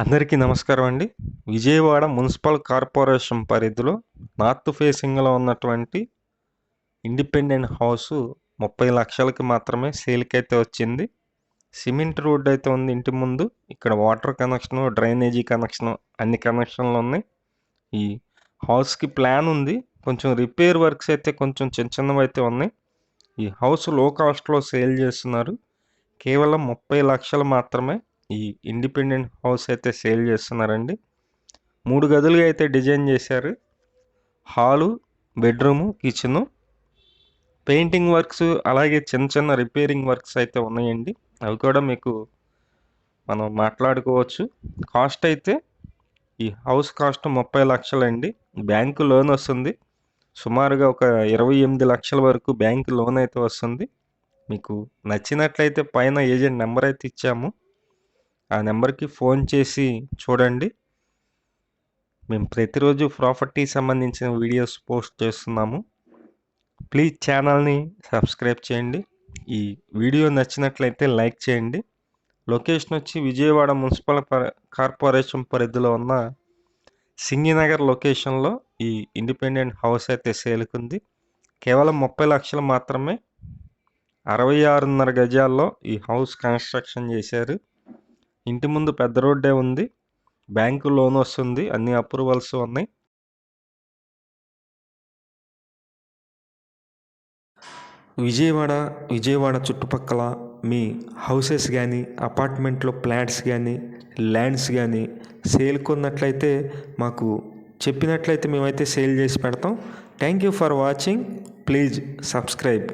అందరికీ నమస్కారం అండి. విజయవాడ మున్సిపల్ కార్పొరేషన్ పరిధిలో నార్త్ ఫేసింగ్లో ఉన్నటువంటి ఇండిపెండెంట్ హౌస్ ముప్పై లక్షలకి మాత్రమే సేల్కి అయితే వచ్చింది. సిమెంట్ రోడ్ అయితే ఉంది ఇంటి ముందు. ఇక్కడ వాటర్ కనెక్షను డ్రైనేజీ కనెక్షను అన్ని కనెక్షన్లు ఉన్నాయి. ఈ హౌస్కి ప్లాన్ ఉంది. కొంచెం రిపేర్ వర్క్స్ అయితే కొంచెం చిన్న చిన్నవి అయితే ఉన్నాయి. ఈ హౌస్లో కాస్ట్లో సేల్ చేస్తున్నారు. కేవలం ముప్పై లక్షలు మాత్రమే ఈ ఇండిపెండెంట్ హౌస్ అయితే సేల్ చేస్తున్నారండి. మూడు గదులుగా అయితే డిజైన్ చేశారు. Hall bedroom kitchen. Painting works అలాగే చిన్న చిన్న రిపేరింగ్ వర్క్స్ అయితే ఉన్నాయండి. అవి కూడా మీకు మనం మాట్లాడుకోవచ్చు. కాస్ట్ అయితే ఈ హౌస్ కాస్ట్ ముప్పై లక్షలండి. బ్యాంకు లోన్ వస్తుంది. సుమారుగా ఒక ఇరవై ఎనిమిది లక్షల వరకు బ్యాంకు లోన్ అయితే వస్తుంది. మీకు నచ్చినట్లయితే పైన ఏజెంట్ నెంబర్ అయితే ఇచ్చాము. ఆ నెంబర్కి ఫోన్ చేసి చూడండి. మేము ప్రతిరోజు ప్రాపర్టీ సంబంధించిన వీడియోస్ పోస్ట్ చేస్తున్నాము. ప్లీజ్ ఛానల్ని సబ్స్క్రైబ్ చేయండి. ఈ వీడియో నచ్చినట్లయితే లైక్ చేయండి. లొకేషన్ వచ్చి విజయవాడ మున్సిపల్ కార్పొరేషన్ పరిధిలో ఉన్న సింగినగర్ లొకేషన్లో ఈ ఇండిపెండెంట్ హౌస్ అయితే సేలుకుంది. కేవలం ముప్పై లక్షలు మాత్రమే అరవై ఆరున్నర గజాల్లో ఈ హౌస్ కన్స్ట్రక్షన్ చేశారు. ఇంటి ముందు పెద్ద రోడ్డే ఉంది. బ్యాంకు లోన్ వస్తుంది. అన్ని అప్రూవల్స్ ఉన్నాయి. విజయవాడ విజయవాడ చుట్టుపక్కల మీ హౌసెస్ కానీ అపార్ట్మెంట్లో ప్లాట్స్ కానీ ల్యాండ్స్ కానీ సేల్ కొన్నట్లయితే మాకు చెప్పినట్లయితే మేమైతే సేల్ చేసి పెడతాం. Thank you for watching. Please subscribe.